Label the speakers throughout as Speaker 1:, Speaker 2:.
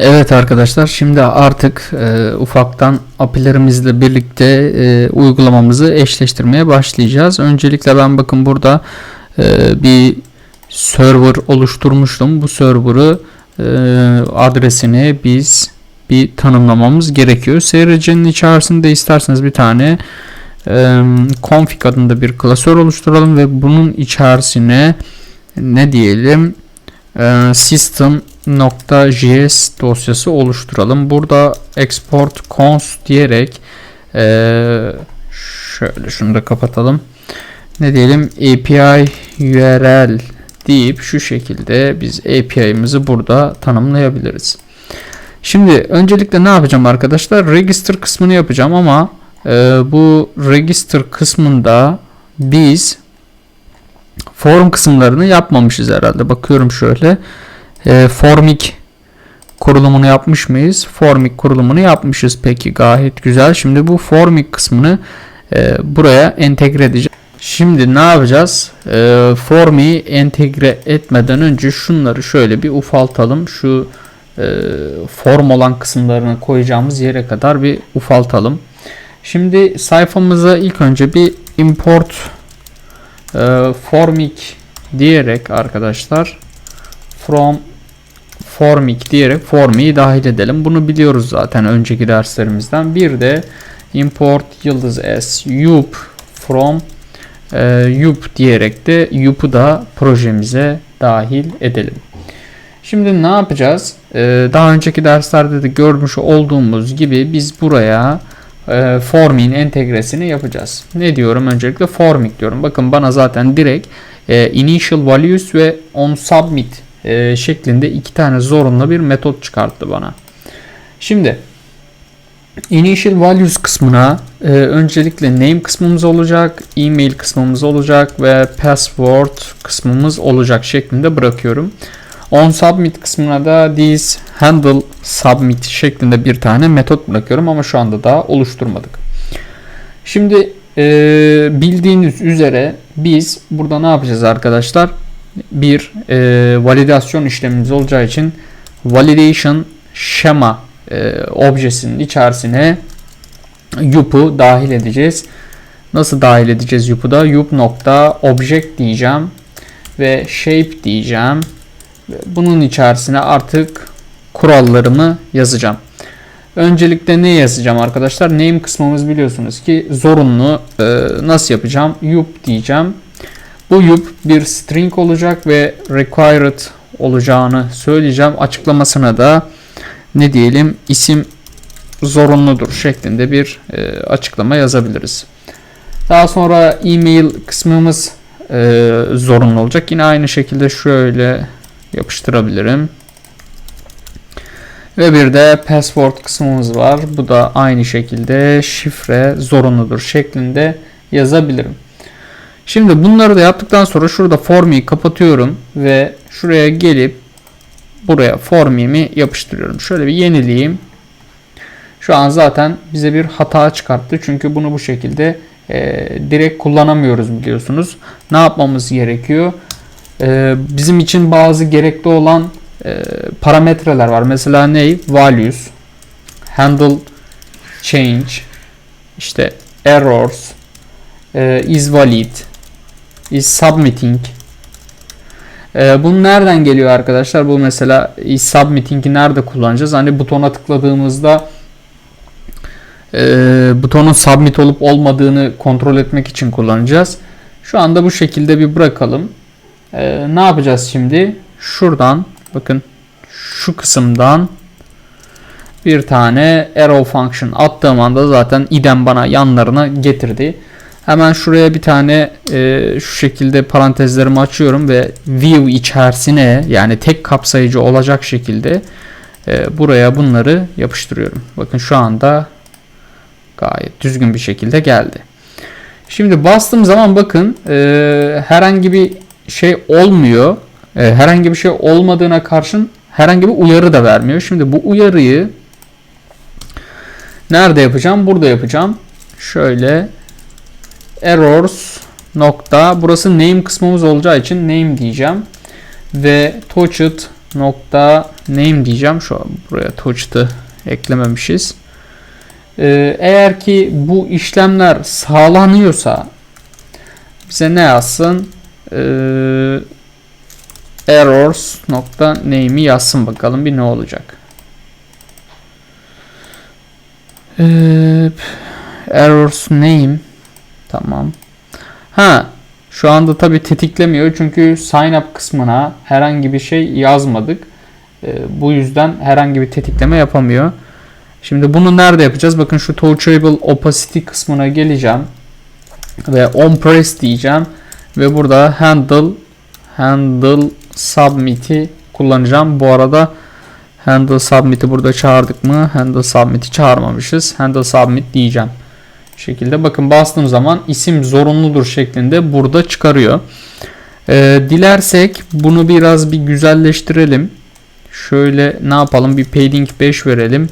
Speaker 1: Evet arkadaşlar şimdi artık e, ufaktan API'lerimizle birlikte e, uygulamamızı eşleştirmeye başlayacağız. Öncelikle ben bakın burada e, bir server oluşturmuştum. Bu server'ı e, adresini biz bir tanımlamamız gerekiyor. Seyircinin içerisinde isterseniz bir tane e, config adında bir klasör oluşturalım ve bunun içerisine ne diyelim e, system .js dosyası oluşturalım. Burada export cons diyerek e, şöyle şunu da kapatalım. Ne diyelim API URL deyip şu şekilde biz API'mizi burada tanımlayabiliriz. Şimdi öncelikle ne yapacağım arkadaşlar? Register kısmını yapacağım ama e, bu register kısmında biz form kısımlarını yapmamışız herhalde. Bakıyorum şöyle. E, formik kurulumunu yapmış mıyız? Formik kurulumunu yapmışız. Peki gayet güzel. Şimdi bu formik kısmını e, buraya entegre edeceğiz. Şimdi ne yapacağız? E, formi entegre etmeden önce şunları şöyle bir ufaltalım. Şu e, form olan kısımlarını koyacağımız yere kadar bir ufaltalım. Şimdi sayfamıza ilk önce bir import e, formik diyerek arkadaşlar from formik diyerek formiyi dahil edelim. Bunu biliyoruz zaten önceki derslerimizden. Bir de import yıldız s yup from e, yup diyerek de yup'u da projemize dahil edelim. Şimdi ne yapacağız? Ee, daha önceki derslerde de görmüş olduğumuz gibi biz buraya e, forming entegresini yapacağız. Ne diyorum? Öncelikle forming diyorum. Bakın bana zaten direkt e, initial values ve on submit e, şeklinde iki tane zorunlu bir metot çıkarttı bana. Şimdi initial values kısmına e, öncelikle name kısmımız olacak, email kısmımız olacak ve password kısmımız olacak şeklinde bırakıyorum. On submit kısmına da this handle submit şeklinde bir tane metot bırakıyorum ama şu anda daha oluşturmadık. Şimdi e, bildiğiniz üzere biz burada ne yapacağız arkadaşlar? Bir e, validasyon işlemimiz olacağı için validation schema e, objesinin içerisine yup'u dahil edeceğiz. Nasıl dahil edeceğiz yup'u da? yup nokta object diyeceğim ve shape diyeceğim bunun içerisine artık kurallarımı yazacağım. Öncelikle ne yazacağım arkadaşlar? Name kısmımız biliyorsunuz ki zorunlu. Ee, nasıl yapacağım? Yup diyeceğim. Bu yup bir string olacak ve required olacağını söyleyeceğim. Açıklamasına da ne diyelim isim zorunludur şeklinde bir e, açıklama yazabiliriz. Daha sonra email kısmımız e, zorunlu olacak. Yine aynı şekilde şöyle yapıştırabilirim. Ve bir de password kısmımız var. Bu da aynı şekilde şifre zorunludur şeklinde yazabilirim. Şimdi bunları da yaptıktan sonra şurada formi kapatıyorum ve şuraya gelip buraya formimi yapıştırıyorum. Şöyle bir yenileyeyim. Şu an zaten bize bir hata çıkarttı. Çünkü bunu bu şekilde e, direkt kullanamıyoruz biliyorsunuz. Ne yapmamız gerekiyor? e, bizim için bazı gerekli olan e, parametreler var. Mesela ne? Values, handle change, işte errors, e, is valid, is submitting. E, bu nereden geliyor arkadaşlar? Bu mesela is submitting'i nerede kullanacağız? Hani butona tıkladığımızda e, butonun submit olup olmadığını kontrol etmek için kullanacağız. Şu anda bu şekilde bir bırakalım. Ee, ne yapacağız şimdi? Şuradan bakın şu kısımdan bir tane arrow function attığım anda zaten idem bana yanlarına getirdi. Hemen şuraya bir tane e, şu şekilde parantezlerimi açıyorum ve view içerisine yani tek kapsayıcı olacak şekilde e, buraya bunları yapıştırıyorum. Bakın şu anda gayet düzgün bir şekilde geldi. Şimdi bastığım zaman bakın e, herhangi bir şey olmuyor. E, herhangi bir şey olmadığına karşın herhangi bir uyarı da vermiyor. Şimdi bu uyarıyı nerede yapacağım? Burada yapacağım. Şöyle errors nokta burası name kısmımız olacağı için name diyeceğim ve touched nokta name diyeceğim. Şu an buraya touch'tı eklememişiz. Ee, eğer ki bu işlemler sağlanıyorsa bize ne yazsın? Ee, errors nokta name'i yazsın bakalım bir ne olacak. Ee, errors name tamam. Ha şu anda tabi tetiklemiyor çünkü sign up kısmına herhangi bir şey yazmadık. Ee, bu yüzden herhangi bir tetikleme yapamıyor. Şimdi bunu nerede yapacağız? Bakın şu touchable opacity kısmına geleceğim ve on press diyeceğim ve burada handle handle submit'i kullanacağım. Bu arada handle submit'i burada çağırdık mı? Handle submit'i çağırmamışız. Handle submit diyeceğim. Şekilde bakın bastığım zaman isim zorunludur şeklinde burada çıkarıyor. Ee, dilersek bunu biraz bir güzelleştirelim. Şöyle ne yapalım? Bir padding 5 verelim.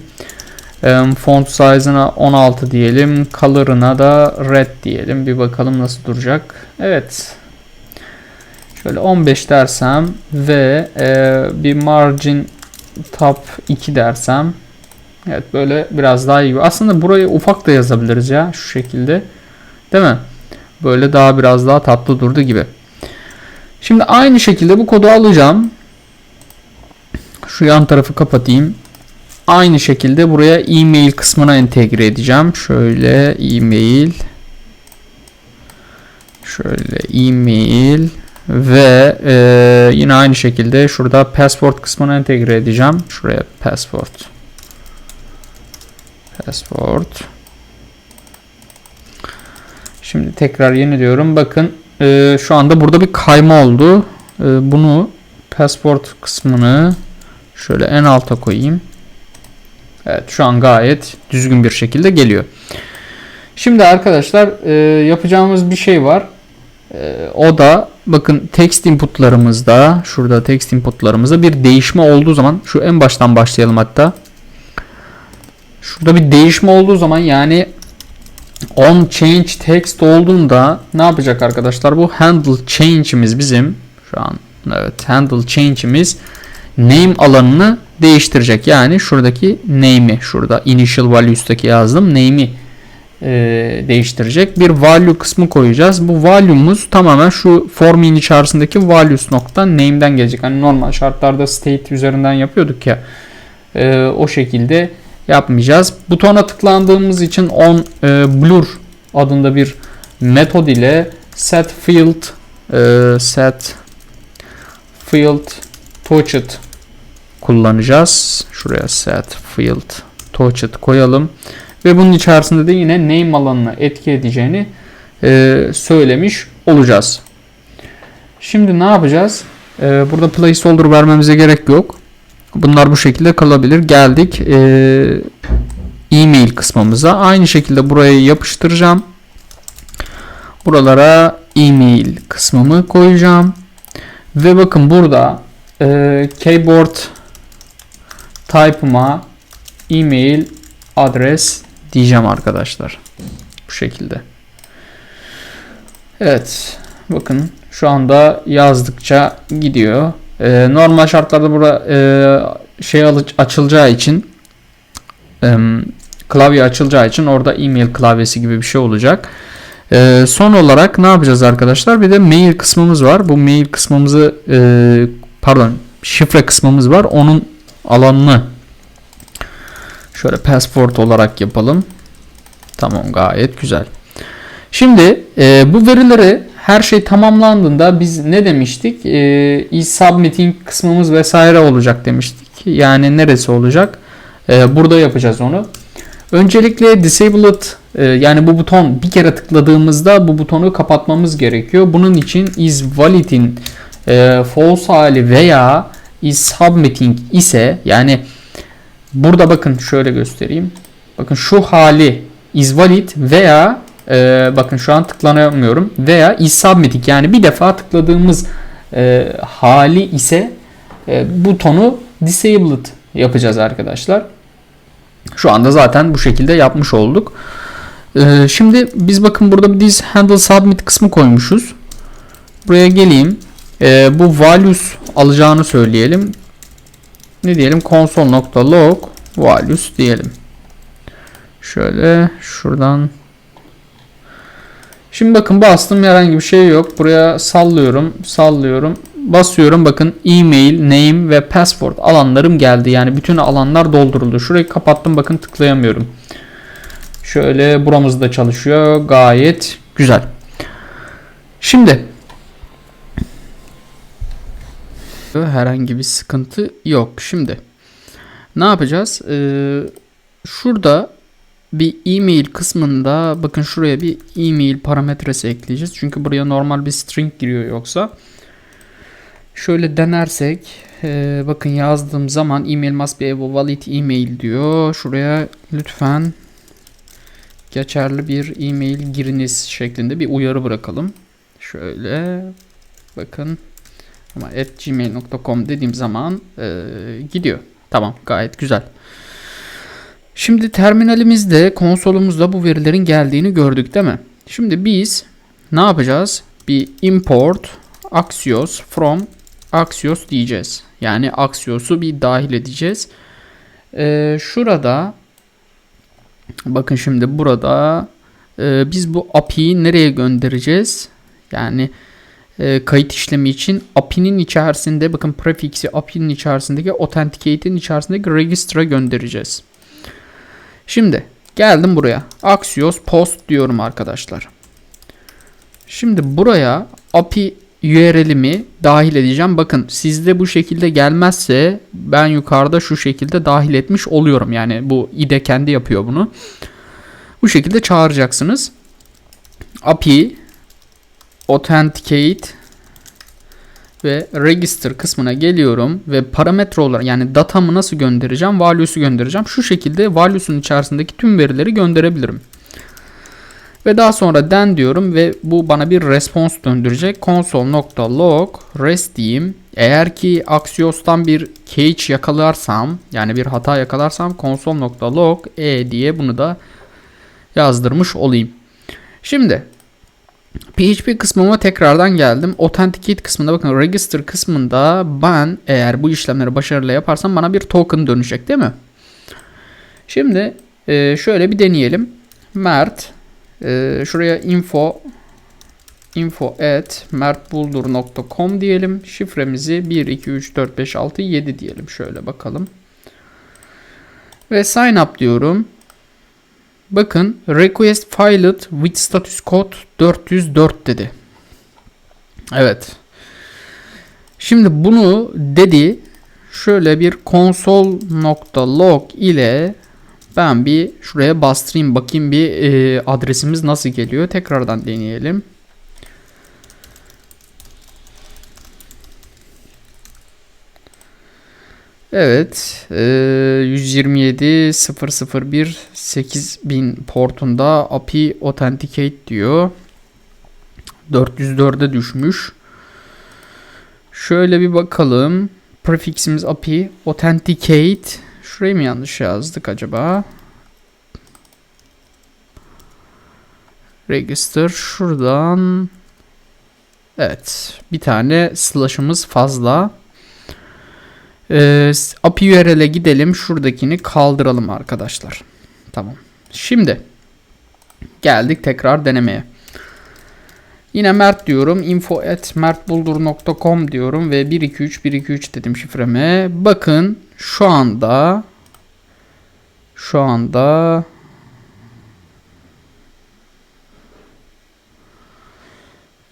Speaker 1: Ee, font size'ına 16 diyelim. Color'ına da red diyelim. Bir bakalım nasıl duracak. Evet. Şöyle 15 dersem ve e, bir margin top 2 dersem Evet böyle biraz daha iyi. Aslında burayı ufak da yazabiliriz ya şu şekilde. Değil mi? Böyle daha biraz daha tatlı durdu gibi. Şimdi aynı şekilde bu kodu alacağım. Şu yan tarafı kapatayım. Aynı şekilde buraya e-mail kısmına entegre edeceğim. Şöyle e-mail şöyle e-mail ve e, yine aynı şekilde şurada passport kısmına entegre edeceğim. Şuraya passport passport Şimdi tekrar yeniliyorum. Bakın e, şu anda burada bir kayma oldu. E, bunu passport kısmını şöyle en alta koyayım. Evet şu an gayet düzgün bir şekilde geliyor. Şimdi arkadaşlar e, yapacağımız bir şey var. E, o da bakın text inputlarımızda şurada text inputlarımızda bir değişme olduğu zaman şu en baştan başlayalım hatta. Şurada bir değişme olduğu zaman yani on change text olduğunda ne yapacak arkadaşlar? Bu handle change'imiz bizim şu an evet handle change'imiz name alanını değiştirecek. Yani şuradaki name'i şurada initial values'taki yazdım name'i e, değiştirecek. Bir value kısmı koyacağız. Bu value'muz tamamen şu formin içerisindeki values nokta name'den gelecek. Hani normal şartlarda state üzerinden yapıyorduk ya. E, o şekilde yapmayacağız. Butona tıklandığımız için on e, blur adında bir metod ile set field e, set field touched kullanacağız. Şuraya set field touched koyalım. Ve bunun içerisinde de yine name alanına etki edeceğini e, söylemiş olacağız. Şimdi ne yapacağız? E, burada placeholder vermemize gerek yok. Bunlar bu şekilde kalabilir. Geldik e, e-mail kısmımıza. Aynı şekilde buraya yapıştıracağım. Buralara e-mail kısmımı koyacağım. Ve bakın burada e, keyboard type'ıma e-mail adres diyeceğim arkadaşlar. Bu şekilde. Evet. Bakın şu anda yazdıkça gidiyor. Ee, normal şartlarda burada e, şey açılacağı için e, klavye açılacağı için orada e-mail klavyesi gibi bir şey olacak. E, son olarak ne yapacağız arkadaşlar? Bir de mail kısmımız var. Bu mail kısmımızı e, pardon şifre kısmımız var. Onun alanını şöyle passport olarak yapalım. Tamam gayet güzel. Şimdi e, bu verileri her şey tamamlandığında biz ne demiştik? E, e-submitting kısmımız vesaire olacak demiştik. Yani neresi olacak? E, burada yapacağız onu. Öncelikle disabled e, yani bu buton bir kere tıkladığımızda bu butonu kapatmamız gerekiyor. Bunun için is valid'in e, false hali veya is submitting ise yani burada bakın şöyle göstereyim. Bakın şu hali is valid veya e, bakın şu an tıklanamıyorum veya is submitting yani bir defa tıkladığımız e, hali ise e, butonu disabled yapacağız arkadaşlar. Şu anda zaten bu şekilde yapmış olduk. E, şimdi biz bakın burada bir this handle submit kısmı koymuşuz. Buraya geleyim. E, bu values alacağını söyleyelim. ne diyelim console.log values diyelim. Şöyle şuradan Şimdi bakın bastım herhangi bir şey yok. Buraya sallıyorum, sallıyorum. Basıyorum bakın email, name ve password alanlarım geldi. Yani bütün alanlar dolduruldu. Şurayı kapattım bakın tıklayamıyorum. Şöyle buramız da çalışıyor. Gayet güzel. Şimdi herhangi bir sıkıntı yok. Şimdi ne yapacağız? Ee, şurada bir e-mail kısmında bakın şuraya bir e-mail parametresi ekleyeceğiz. Çünkü buraya normal bir string giriyor yoksa. Şöyle denersek e, bakın yazdığım zaman email must be a valid email diyor. Şuraya lütfen geçerli bir e-mail giriniz şeklinde bir uyarı bırakalım. Şöyle bakın ama at gmail.com dediğim zaman e, gidiyor. Tamam gayet güzel. Şimdi terminalimizde konsolumuzda bu verilerin geldiğini gördük değil mi? Şimdi biz ne yapacağız? Bir import Axios from Axios diyeceğiz. Yani Axios'u bir dahil edeceğiz. Ee, şurada bakın şimdi burada e, biz bu API'yi nereye göndereceğiz? Yani e, kayıt işlemi için API'nin içerisinde bakın prefix'i API'nin içerisindeki authenticate'in içerisindeki register'a göndereceğiz. Şimdi geldim buraya. Axios post diyorum arkadaşlar. Şimdi buraya API URL'imi dahil edeceğim. Bakın sizde bu şekilde gelmezse ben yukarıda şu şekilde dahil etmiş oluyorum. Yani bu IDE kendi yapıyor bunu. Bu şekilde çağıracaksınız. API authenticate ve register kısmına geliyorum ve parametre olarak yani datamı nasıl göndereceğim? Value'su göndereceğim. Şu şekilde value'sun içerisindeki tüm verileri gönderebilirim. Ve daha sonra den diyorum ve bu bana bir response döndürecek. console.log rest diyeyim. Eğer ki Axios'tan bir cache yakalarsam yani bir hata yakalarsam console.log e diye bunu da yazdırmış olayım. Şimdi PHP kısmıma tekrardan geldim. Authenticate kısmında bakın register kısmında ben eğer bu işlemleri başarılı yaparsam bana bir token dönecek değil mi? Şimdi e, şöyle bir deneyelim. Mert e, şuraya info info at mertbuldur.com diyelim. Şifremizi 1 2 3 4 5 6 7 diyelim. Şöyle bakalım. Ve sign up diyorum. Bakın request filed with status code 404 dedi. Evet. Şimdi bunu dedi. Şöyle bir console.log ile ben bir şuraya bastırayım bakayım bir e, adresimiz nasıl geliyor. Tekrardan deneyelim. Evet, e, 127 001 8000 portunda API Authenticate diyor. 404'e düşmüş. Şöyle bir bakalım. Prefiximiz API Authenticate. Şurayı mı yanlış yazdık acaba? Register şuradan. Evet, bir tane slash'ımız fazla. Ee, API URL'e gidelim. Şuradakini kaldıralım arkadaşlar. Tamam. Şimdi geldik tekrar denemeye. Yine Mert diyorum. info at mertbuldur.com diyorum ve 123 123 dedim şifreme. Bakın şu anda şu anda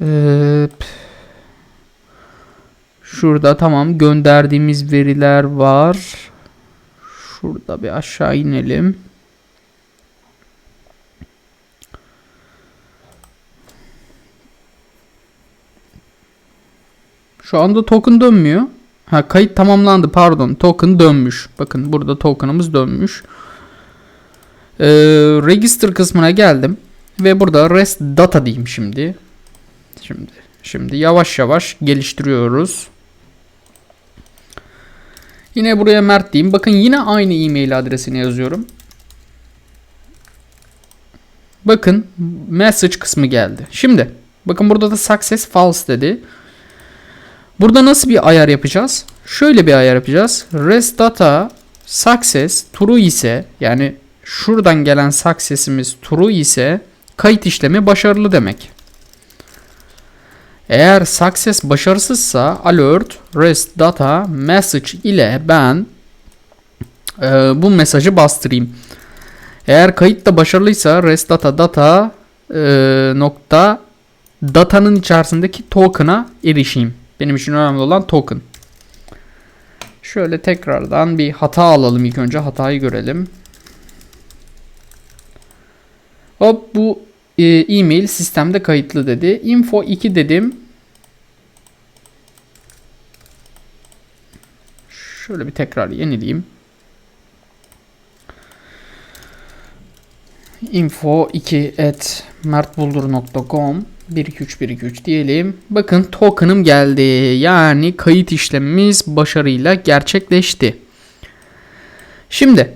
Speaker 1: ee, Şurada tamam gönderdiğimiz veriler var. Şurada bir aşağı inelim. Şu anda token dönmüyor. Ha kayıt tamamlandı pardon. Token dönmüş. Bakın burada token'ımız dönmüş. Ee, register kısmına geldim. Ve burada rest data diyeyim şimdi. Şimdi şimdi yavaş yavaş geliştiriyoruz. Yine buraya Mert diyeyim. Bakın yine aynı e-mail adresini yazıyorum. Bakın message kısmı geldi. Şimdi bakın burada da success false dedi. Burada nasıl bir ayar yapacağız? şöyle bir ayar yapacağız. Rest data success true ise yani şuradan gelen success'imiz true ise kayıt işlemi başarılı demek. Eğer success başarısızsa alert rest data message ile ben e, bu mesajı bastırayım. Eğer kayıt da başarılıysa rest data data e, nokta datanın içerisindeki token'a erişeyim. Benim için önemli olan token. Şöyle tekrardan bir hata alalım ilk önce. Hatayı görelim. Hop bu e-mail sistemde kayıtlı dedi. Info 2 dedim. Şöyle bir tekrar yenileyim. info 2 at mertbuldur.com 123 diyelim. Bakın token'ım geldi. Yani kayıt işlemimiz başarıyla gerçekleşti. Şimdi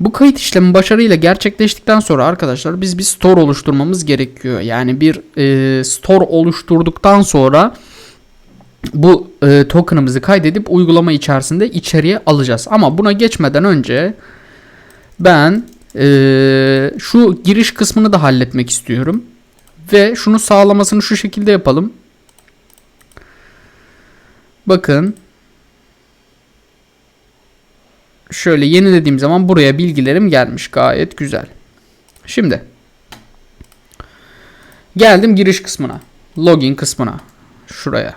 Speaker 1: bu kayıt işlemi başarıyla gerçekleştikten sonra arkadaşlar biz bir store oluşturmamız gerekiyor. Yani bir e, store oluşturduktan sonra bu e, token'ımızı kaydedip uygulama içerisinde içeriye alacağız. Ama buna geçmeden önce ben ee, şu giriş kısmını da halletmek istiyorum. Ve şunu sağlamasını şu şekilde yapalım. Bakın. Şöyle yenilediğim zaman buraya bilgilerim gelmiş. Gayet güzel. Şimdi. Geldim giriş kısmına. Login kısmına. Şuraya.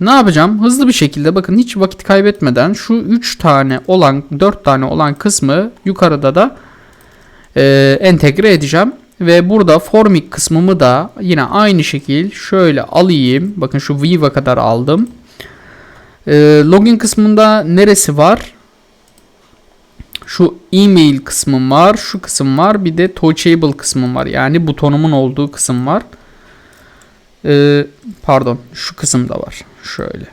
Speaker 1: Ne yapacağım? Hızlı bir şekilde bakın hiç vakit kaybetmeden şu 3 tane olan 4 tane olan kısmı yukarıda da e, entegre edeceğim. Ve burada formik kısmımı da yine aynı şekil şöyle alayım. Bakın şu Viva kadar aldım. E, login kısmında neresi var? Şu email kısmım var. Şu kısım var. Bir de touchable kısmım var. Yani butonumun olduğu kısım var. E, pardon. Şu kısım da var. Şöyle.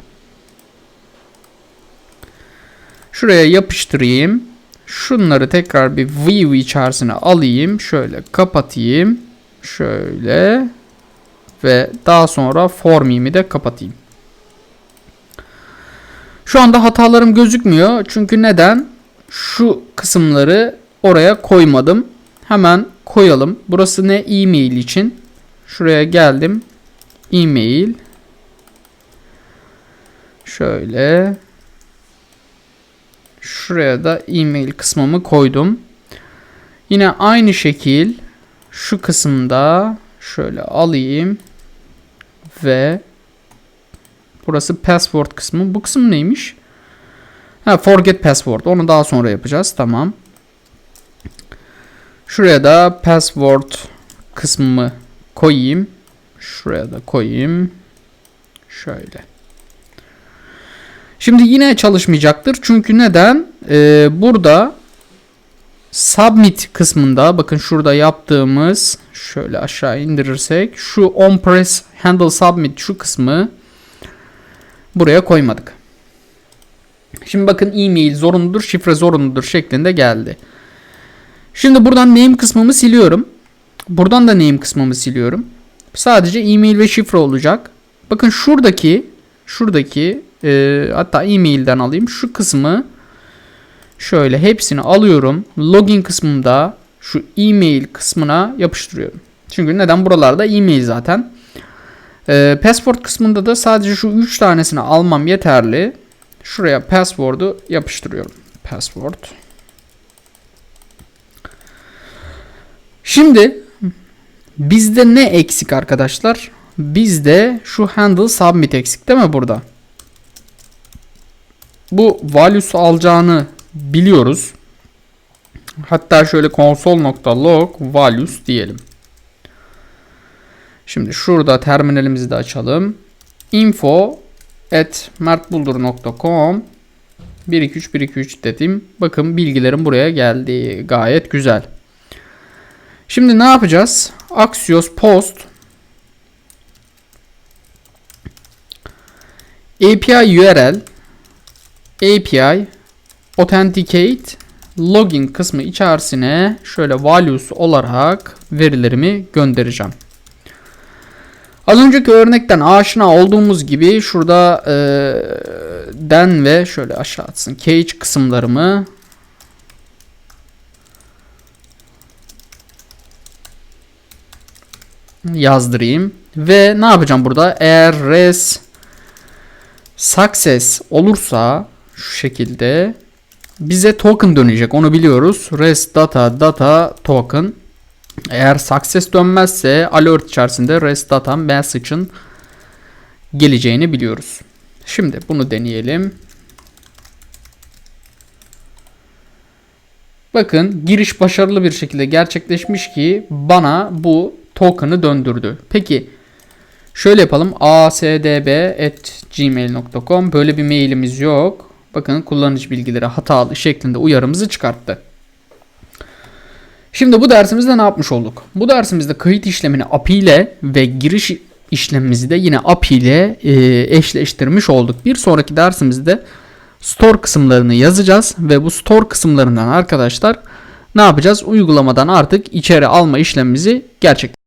Speaker 1: Şuraya yapıştırayım. Şunları tekrar bir view içerisine alayım. Şöyle kapatayım. Şöyle. Ve daha sonra formimi de kapatayım. Şu anda hatalarım gözükmüyor. Çünkü neden? Şu kısımları oraya koymadım. Hemen koyalım. Burası ne? E-mail için. Şuraya geldim. E-mail. Şöyle. Şuraya da e-mail kısmımı koydum. Yine aynı şekil şu kısımda şöyle alayım ve burası password kısmı. Bu kısım neymiş? Ha, forget password. Onu daha sonra yapacağız. Tamam. Şuraya da password kısmımı koyayım. Şuraya da koyayım. Şöyle. Şimdi yine çalışmayacaktır. Çünkü neden? Ee, burada submit kısmında bakın şurada yaptığımız şöyle aşağı indirirsek şu on press handle submit şu kısmı buraya koymadık. Şimdi bakın e-mail zorunludur, şifre zorunludur şeklinde geldi. Şimdi buradan name kısmımı siliyorum. Buradan da name kısmımı siliyorum. Sadece e-mail ve şifre olacak. Bakın şuradaki şuradaki e, hatta e-mail'den alayım. Şu kısmı şöyle hepsini alıyorum. Login kısmında şu e-mail kısmına yapıştırıyorum. Çünkü neden buralarda e-mail zaten. E, password kısmında da sadece şu 3 tanesini almam yeterli. Şuraya password'u yapıştırıyorum. Password. Şimdi bizde ne eksik arkadaşlar? Bizde şu handle submit eksik değil mi burada? Bu values alacağını biliyoruz. Hatta şöyle console.log values diyelim. Şimdi şurada terminalimizi de açalım. info at mertbuldur.com 123 123 dedim. Bakın bilgilerim buraya geldi. Gayet güzel. Şimdi ne yapacağız? Axios post API URL API Authenticate Login kısmı içerisine şöyle values olarak verilerimi göndereceğim. Az önceki örnekten aşina olduğumuz gibi şurada e, den ve şöyle aşağı atsın cage kısımlarımı yazdırayım. Ve ne yapacağım burada? Eğer res success olursa şu şekilde bize token dönecek. Onu biliyoruz. Res data data token. Eğer success dönmezse alert içerisinde res data message'ın geleceğini biliyoruz. Şimdi bunu deneyelim. Bakın giriş başarılı bir şekilde gerçekleşmiş ki bana bu token'ı döndürdü. Peki şöyle yapalım. asdb@gmail.com böyle bir mailimiz yok. Bakın kullanıcı bilgileri hatalı şeklinde uyarımızı çıkarttı. Şimdi bu dersimizde ne yapmış olduk? Bu dersimizde kayıt işlemini API ile ve giriş işlemimizi de yine API ile e, eşleştirmiş olduk. Bir sonraki dersimizde store kısımlarını yazacağız ve bu store kısımlarından arkadaşlar ne yapacağız? Uygulamadan artık içeri alma işlemimizi gerçekleştireceğiz.